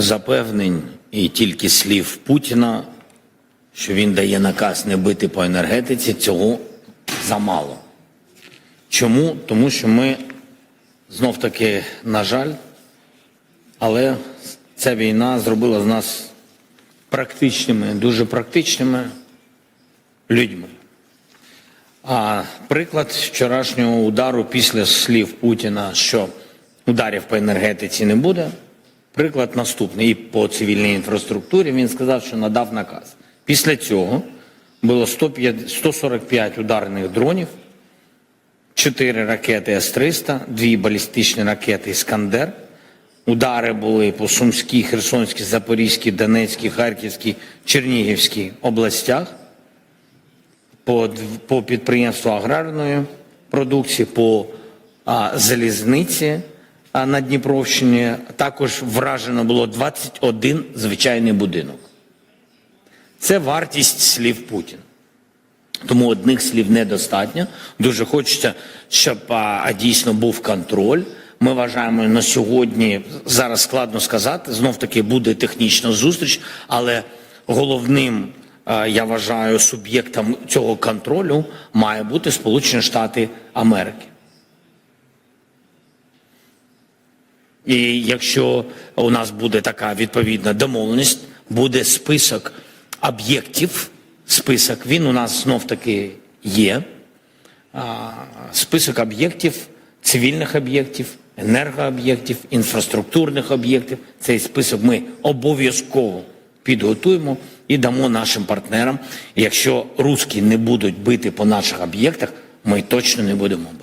запевнень і тільки слів Путіна, що він дає наказ не бити по енергетиці, цього замало. Чому? Тому що ми знов таки, на жаль, але ця війна зробила з нас практичними, дуже практичними людьми. А приклад вчорашнього удару після слів Путіна, що ударів по енергетиці не буде. Приклад наступний. І по цивільній інфраструктурі він сказав, що надав наказ. Після цього було 145 ударних дронів, 4 ракети С-300, 2 балістичні ракети Іскандер. Удари були по Сумській, Херсонській, Запорізькій, Донецькій, Харківській, Чернігівській областях по, по підприємству аграрної продукції, по а, залізниці на Дніпровщині. Також вражено було 21 звичайний будинок. Це вартість слів Путіна. Тому одних слів недостатньо. Дуже хочеться, щоб а, дійсно був контроль. Ми вважаємо на сьогодні, зараз складно сказати, знов таки буде технічна зустріч, але головним, а, я вважаю, суб'єктом цього контролю має бути Сполучені Штати Америки. І якщо у нас буде така відповідна домовленість, буде список об'єктів. Список він у нас знов таки є. Список об'єктів, цивільних об'єктів, енергооб'єктів, інфраструктурних об'єктів. Цей список ми обов'язково підготуємо і дамо нашим партнерам. Якщо русські не будуть бити по наших об'єктах, ми точно не будемо.